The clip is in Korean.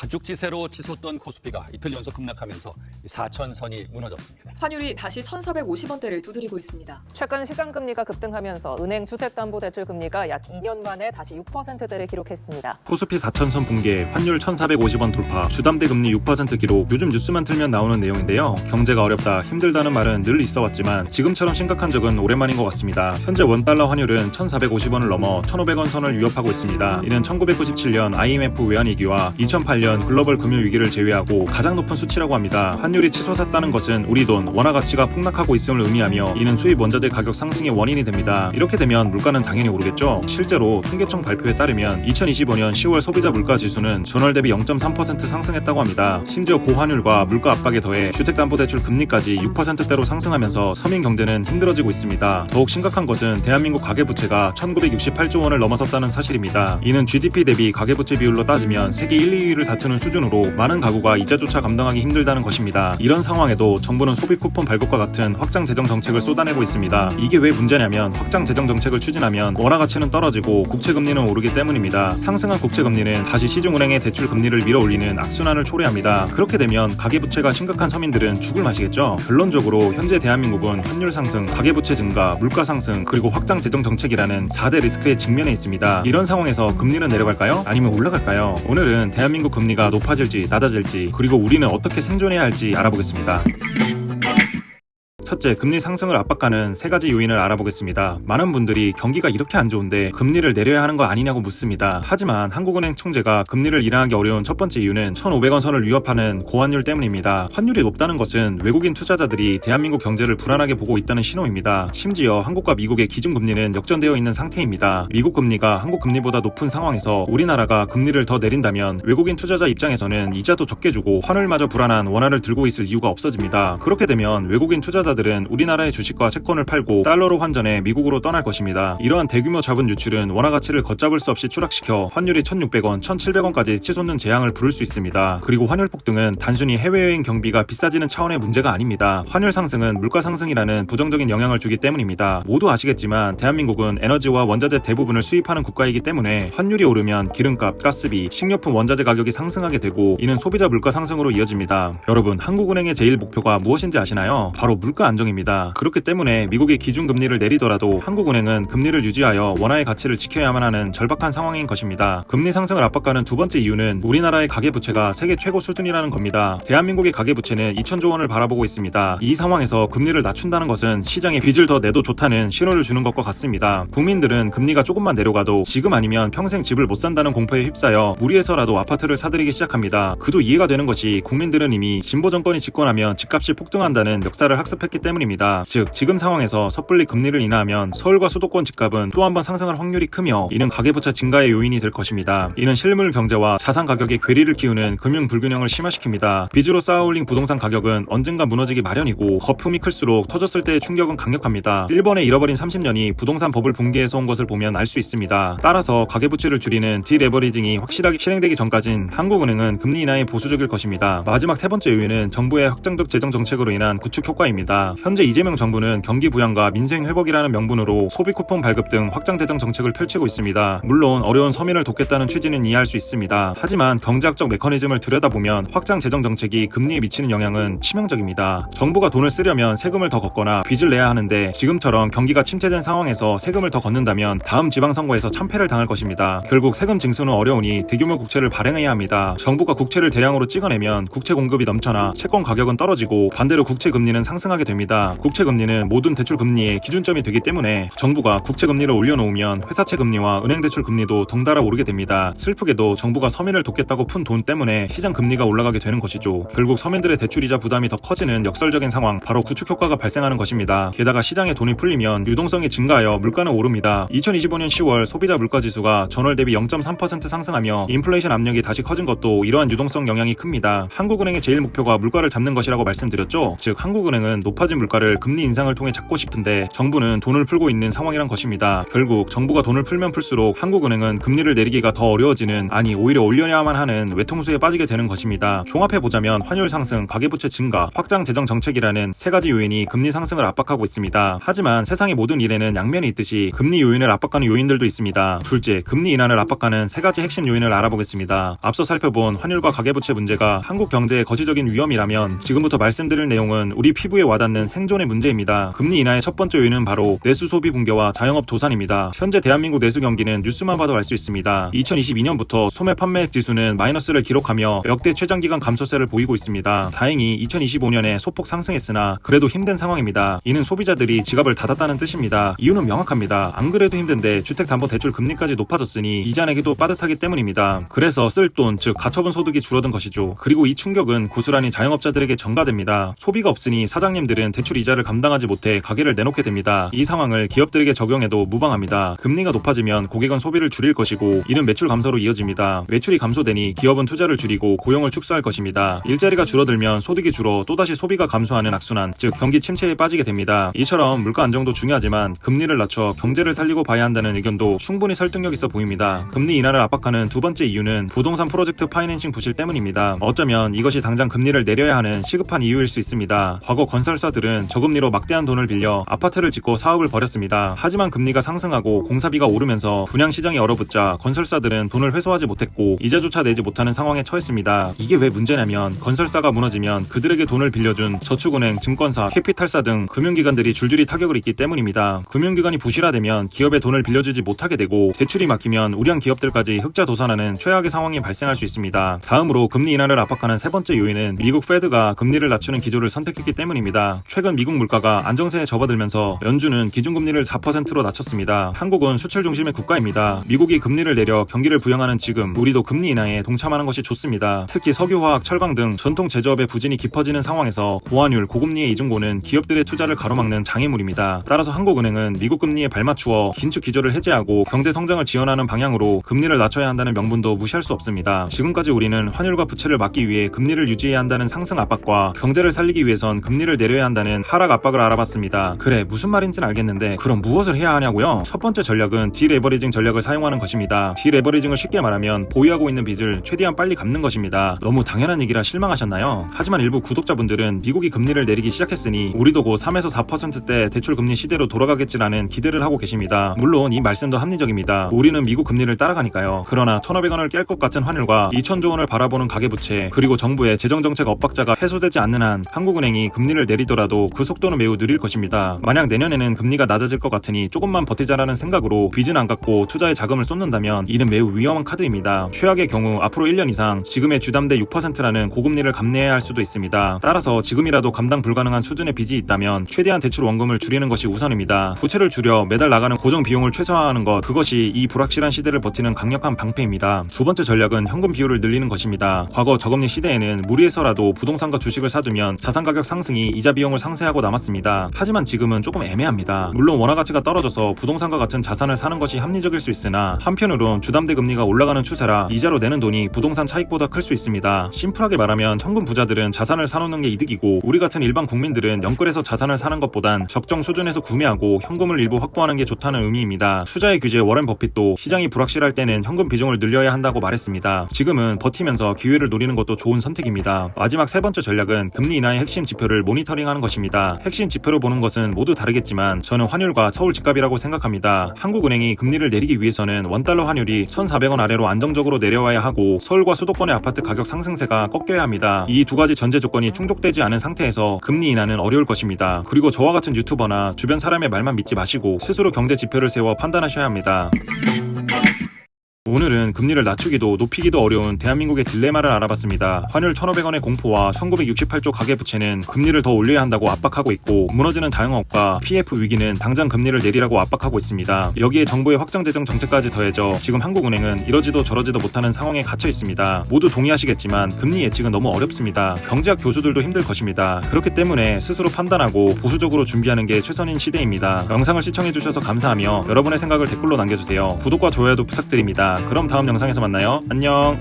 가죽지세로 치솟던 코스피가 이틀 연속 급락하면서 4천선이 무너졌습니다. 환율이 다시 1,450원대를 두드리고 있습니다. 최근 시장 금리가 급등하면서 은행 주택담보대출 금리가 약 2년 만에 다시 6%대를 기록했습니다. 코스피 4천선 붕괴, 환율 1,450원 돌파, 주담대 금리 6% 기록. 요즘 뉴스만 틀면 나오는 내용인데요. 경제가 어렵다, 힘들다는 말은 늘 있어 왔지만 지금처럼 심각한 적은 오랜만인 것 같습니다. 현재 원 달러 환율은 1,450원을 넘어 1,500원 선을 위협하고 있습니다. 이는 1997년 IMF 외환위기와 2008년 글로벌 금융 위기를 제외하고 가장 높은 수치라고 합니다. 환율이 치솟았다는 것은 우리 돈, 원화 가치가 폭락하고 있음을 의미하며 이는 수입 원자재 가격 상승의 원인이 됩니다. 이렇게 되면 물가는 당연히 오르겠죠. 실제로 통계청 발표에 따르면 2025년 10월 소비자 물가 지수는 전월 대비 0.3% 상승했다고 합니다. 심지어 고환율과 물가 압박에 더해 주택담보대출 금리까지 6%대로 상승하면서 서민 경제는 힘들어지고 있습니다. 더욱 심각한 것은 대한민국 가계부채가 1968조 원을 넘어섰다는 사실입니다. 이는 GDP 대비 가계부채 비율로 따지면 세계 1, 2위를 다투 는 수준으로 많은 가구가 이자조차 감당하기 힘들다는 것입니다. 이런 상황에도 정부는 소비 쿠폰 발급과 같은 확장 재정 정책을 쏟아내고 있습니다. 이게 왜 문제냐면 확장 재정 정책을 추진하면 원화 가치는 떨어지고 국채 금리는 오르기 때문입니다. 상승한 국채 금리는 다시 시중은행의 대출 금리를 밀어올리는 악순환을 초래합니다. 그렇게 되면 가계부채가 심각한 서민들은 죽을 맛이겠죠. 결론적으로 현재 대한민국은 환율 상승, 가계부채 증가, 물가 상승, 그리고 확장 재정 정책이라는 4대 리스크에 직면해 있습니다. 이런 상황에서 금리는 내려갈까요? 아니면 올라갈까요? 오늘은 대한민국 금리 가 높아질지 낮아질지 그리고 우리는 어떻게 생존해야 할지 알아보겠습니다. 첫째, 금리 상승을 압박하는 세 가지 요인을 알아보겠습니다. 많은 분들이 경기가 이렇게 안 좋은데 금리를 내려야 하는 거 아니냐고 묻습니다. 하지만 한국은행 총재가 금리를 인하하기 어려운 첫 번째 이유는 1,500원 선을 위협하는 고환율 때문입니다. 환율이 높다는 것은 외국인 투자자들이 대한민국 경제를 불안하게 보고 있다는 신호입니다. 심지어 한국과 미국의 기준금리는 역전되어 있는 상태입니다. 미국 금리가 한국 금리보다 높은 상황에서 우리나라가 금리를 더 내린다면 외국인 투자자 입장에서는 이자도 적게 주고 환율마저 불안한 원화를 들고 있을 이유가 없어집니다. 그렇게 되면 외국인 투자자들 은 우리나라의 주식과 채권을 팔고 달러로 환전해 미국으로 떠날 것입니다. 이러한 대규모 자본 유출은 원화 가치를 걷잡을 수 없이 추락시켜 환율이 1,600원, 1,700원까지 치솟는 재앙을 부를 수 있습니다. 그리고 환율 폭등은 단순히 해외여행 경비가 비싸지는 차원의 문제가 아닙니다. 환율 상승은 물가 상승이라는 부정적인 영향을 주기 때문입니다. 모두 아시겠지만 대한민국은 에너지와 원자재 대부분을 수입하는 국가이기 때문에 환율이 오르면 기름값, 가스비, 식료품 원자재 가격이 상승하게 되고 이는 소비자 물가 상승으로 이어집니다. 여러분, 한국은행의 제일 목표가 무엇인지 아시나요? 바로 물가 안정입니다. 그렇기 때문에 미국이 기준금리를 내리더라도 한국은행은 금리를 유지하여 원화의 가치를 지켜야만 하는 절박한 상황인 것입니다. 금리 상승을 압박하는 두 번째 이유는 우리나라의 가계부채가 세계 최고 수준이라는 겁니다. 대한민국의 가계부채는 2천조 원을 바라보고 있습니다. 이 상황에서 금리를 낮춘다는 것은 시장에 빚을 더 내도 좋다는 신호를 주는 것과 같습니다. 국민들은 금리가 조금만 내려가도 지금 아니면 평생 집을 못 산다는 공포에 휩싸여 무리해서라도 아파트를 사들이기 시작합니다. 그도 이해가 되는 것이 국민들은 이미 진보 정권이 집권하면 집값이 폭등한다는 역사를 학습했기 때문입니다. 즉 지금 상황에서 섣불리 금리를 인하하면 서울과 수도권 집값은 또 한 번 상승할 확률이 크며 이는 가계부채 증가의 요인이 될 것입니다. 이는 실물 경제와 자산 가격의 괴리를 키우는 금융 불균형을 심화시킵니다. 빚으로 쌓아올린 부동산 가격은 언젠가 무너지기 마련이고 거품이 클수록 터졌을 때의 충격은 강력합니다. 일본의 잃어버린 30년이 부동산 버블 붕괴에서 온 것을 보면 알 수 있습니다. 따라서 가계부채를 줄이는 디레버리징이 확실하게 실행되기 전까진 한국은행은 금리 인하에 보수적일 것입니다. 마지막 세 번째 요인은 정부의 확장적 재정 정책으로 인한 구축 효과입니다. 현재 이재명 정부는 경기 부양과 민생 회복이라는 명분으로 소비 쿠폰 발급 등 확장 재정 정책을 펼치고 있습니다. 물론 어려운 서민을 돕겠다는 취지는 이해할 수 있습니다. 하지만 경제학적 메커니즘을 들여다보면 확장 재정 정책이 금리에 미치는 영향은 치명적입니다. 정부가 돈을 쓰려면 세금을 더 걷거나 빚을 내야 하는데 지금처럼 경기가 침체된 상황에서 세금을 더 걷는다면 다음 지방선거에서 참패를 당할 것입니다. 결국 세금 징수는 어려우니 대규모 국채를 발행해야 합니다. 정부가 국채를 대량으로 찍어내면 국채 공급이 넘쳐나 채권 가격은 떨어지고 반대로 국채 금리는 상승하게 됩니다. 국채 금리는 모든 대출 금리의 기준점이 되기 때문에 정부가 국채 금리를 올려놓으면 회사채 금리와 은행 대출 금리도 덩달아 오르게 됩니다. 슬프게도 정부가 서민을 돕겠다고 푼 돈 때문에 시장 금리가 올라가게 되는 것이죠. 결국 서민들의 대출이자 부담이 더 커지는 역설적인 상황, 바로 구축 효과가 발생하는 것입니다. 게다가 시장에 돈이 풀리면 유동성이 증가하여 물가는 오릅니다. 2025년 10월 소비자 물가 지수가 전월 대비 0.3% 상승하며 인플레이션 압력이 다시 커진 것도 이러한 유동성 영향이 큽니다. 한국은행의 제일 목표가 물가를 잡는 것이라고 말씀드렸죠. 즉 한국은행은 높은 높아진 물가를 금리 인상을 통해 잡고 싶은데 정부는 돈을 풀고 있는 상황이란 것입니다. 결국 정부가 돈을 풀면 풀수록 한국은행은 금리를 내리기가 더 어려워지는 아니 오히려 올려야만 하는 외통수에 빠지게 되는 것입니다. 종합해 보자면 환율 상승, 가계부채 증가, 확장 재정 정책이라는 세 가지 요인이 금리 상승을 압박하고 있습니다. 하지만 세상의 모든 일에는 양면이 있듯이 금리 요인을 압박하는 요인들도 있습니다. 둘째, 금리 인하를 압박하는 세 가지 핵심 요인을 알아보겠습니다. 앞서 살펴본 환율과 가계부채 문제가 한국 경제의 거시적인 위험이라면 지금부터 말씀드릴 내용은 우리 피부에 와닿는 생존의 문제입니다. 금리 인하의 첫 번째 요인은 바로 내수 소비 붕괴와 자영업 도산입니다. 현재 대한민국 내수 경기는 뉴스만 봐도 알 수 있습니다. 2022년부터 소매 판매액 지수는 마이너스를 기록하며 역대 최장기간 감소세를 보이고 있습니다. 다행히 2025년에 소폭 상승했으나 그래도 힘든 상황입니다. 이는 소비자들이 지갑을 닫았다는 뜻입니다. 이유는 명확합니다. 안 그래도 힘든데 주택담보대출 금리까지 높아졌으니 이자 내기도 빠듯하기 때문입니다. 그래서 쓸 돈, 즉 가처분 소득이 줄어든 것이죠. 그리고 이 충격은 고스란히 자영업자들에게 전가됩니다. 소비가 없으니 사장님들은 대출 이자를 감당하지 못해 가게를 내놓게 됩니다. 이 상황을 기업들에게 적용해도 무방합니다. 금리가 높아지면 고객은 소비를 줄일 것이고 이는 매출 감소로 이어집니다. 매출이 감소되니 기업은 투자를 줄이고 고용을 축소할 것입니다. 일자리가 줄어들면 소득이 줄어 또다시 소비가 감소하는 악순환, 즉 경기 침체에 빠지게 됩니다. 이처럼 물가 안정도 중요하지만 금리를 낮춰 경제를 살리고 봐야 한다는 의견도 충분히 설득력 있어 보입니다. 금리 인하를 압박하는 두 번째 이유는 부동산 프로젝트 파이낸싱 부실 때문입니다. 어쩌면 이것이 당장 금리를 내려야 하는 시급한 이유일 수 있습니다. 과거 건설사 들은 저금리로 막대한 돈을 빌려 아파트를 짓고 사업을 벌였습니다. 하지만 금리가 상승하고 공사비가 오르면서 분양 시장이 얼어붙자 건설사들은 돈을 회수하지 못했고 이자조차 내지 못하는 상황에 처했습니다. 이게 왜 문제냐면 건설사가 무너지면 그들에게 돈을 빌려준 저축은행, 증권사, 캐피탈사 등 금융기관들이 줄줄이 타격을 입기 때문입니다. 금융기관이 부실화되면 기업에 돈을 빌려주지 못하게 되고 대출이 막히면 우량 기업들까지 흑자 도산하는 최악의 상황이 발생할 수 있습니다. 다음으로 금리 인하를 압박하는 세 번째 요인은 미국 페드가 금리를 낮추는 기조를 선택했기 때문입니다. 최근 미국 물가가 안정세에 접어들면서 연준은 기준금리를 4%로 낮췄습니다. 한국은 수출 중심의 국가입니다. 미국이 금리를 내려 경기를 부양하는 지금 우리도 금리 인하에 동참하는 것이 좋습니다. 특히 석유화학, 철강 등 전통 제조업의 부진이 깊어지는 상황에서 고환율, 고금리의 이중고는 기업들의 투자를 가로막는 장애물입니다. 따라서 한국은행은 미국 금리에 발맞추어 긴축 기조를 해제하고 경제 성장을 지원하는 방향으로 금리를 낮춰야 한다는 명분도 무시할 수 없습니다. 지금까지 우리는 환율과 부채를 막기 위해 금리를 유지해야 한다는 상승 압박과 경제를 살리기 위해선 금리를 내려야 한다는 하락 압박을 알아봤습니다. 그래 무슨 말인지는 알겠는데 그럼 무엇을 해야 하냐고요? 첫 번째 전략은 디레버리징 전략을 사용하는 것입니다. 디레버리징을 쉽게 말하면 보유하고 있는 빚을 최대한 빨리 갚는 것입니다. 너무 당연한 얘기라 실망하셨나요? 하지만 일부 구독자분들은 미국이 금리를 내리기 시작했으니 우리도 곧 3에서 4%대 대출 금리 시대로 돌아가겠지라는 기대를 하고 계십니다. 물론 이 말씀도 합리적입니다. 우리는 미국 금리를 따라가니까요. 그러나 1,500원을 깰 것 같은 환율과 2천조 원을 바라보는 가계부채 그리고 정부의 재정정책 엇박자가 해소되지 않는 한 한국은행이 금리를 내리더라도 그 속도는 매우 느릴 것입니다. 만약 내년에는 금리가 낮아질 것 같으니 조금만 버티자라는 생각으로 빚은 안 갚고 투자에 자금을 쏟는다면 이는 매우 위험한 카드입니다. 최악의 경우 앞으로 1년 이상 지금의 주담대 6%라는 고금리를 감내해야 할 수도 있습니다. 따라서 지금이라도 감당 불가능한 수준의 빚이 있다면 최대한 대출 원금을 줄이는 것이 우선입니다. 부채를 줄여 매달 나가는 고정 비용을 최소화하는 것 그것이 이 불확실한 시대를 버티는 강력한 방패입니다. 두 번째 전략은 현금 비율을 늘리는 것입니다. 과거 저금리 시대에는 무리해서라도 부동산과 주식을 사두면 자산 가격 상승이 이자 비용 을 상쇄하고 남았습니다. 하지만 지금은 조금 애매합니다. 물론 원화 가치가 떨어져서 부동산과 같은 자산을 사는 것이 합리적일 수 있으나 한편으론 주담대 금리가 올라가는 추세라 이자로 내는 돈이 부동산 차익보다 클 수 있습니다. 심플하게 말하면 현금 부자들은 자산을 사놓는 게 이득이고 우리 같은 일반 국민들은 영끌에서 자산을 사는 것보단 적정 수준에서 구매하고 현금을 일부 확보하는 게 좋다는 의미입니다. 투자의 규제 워렌 버핏도 시장이 불확실할 때는 현금 비중을 늘려야 한다고 말했습니다. 지금은 버티면서 기회를 노리는 것도 좋은 선택입니다. 마지막 세 번째 전략은 금리 인하의 핵심 지표를 모니터링 하는 것입니다. 핵심 지표로 보는 것은 모두 다르겠지만 저는 환율과 서울 집값이라고 생각합니다. 한국은행이 금리를 내리기 위해서는 원달러 환율이 1,400원 아래로 안정적으로 내려와야 하고 서울과 수도권의 아파트 가격 상승세가 꺾여야 합니다. 이 두 가지 전제 조건이 충족되지 않은 상태에서 금리 인하는 어려울 것입니다. 그리고 저와 같은 유튜버나 주변 사람의 말만 믿지 마시고 스스로 경제 지표를 세워 판단하셔야 합니다. 오늘은 금리를 낮추기도 높이기도 어려운 대한민국의 딜레마를 알아봤습니다. 환율 1,500원의 공포와 1968조 가계부채는 금리를 더 올려야 한다고 압박하고 있고 무너지는 자영업과 PF 위기는 당장 금리를 내리라고 압박하고 있습니다. 여기에 정부의 확정 재정 정책까지 더해져 지금 한국은행은 이러지도 저러지도 못하는 상황에 갇혀 있습니다. 모두 동의하시겠지만 금리 예측은 너무 어렵습니다. 경제학 교수들도 힘들 것입니다. 그렇기 때문에 스스로 판단하고 보수적으로 준비하는 게 최선인 시대입니다. 영상을 시청해주셔서 감사하며 여러분의 생각을 댓글로 남겨주세요. 구독과 좋아요도 부탁드립니다. 그럼 다음 영상에서 만나요. 안녕.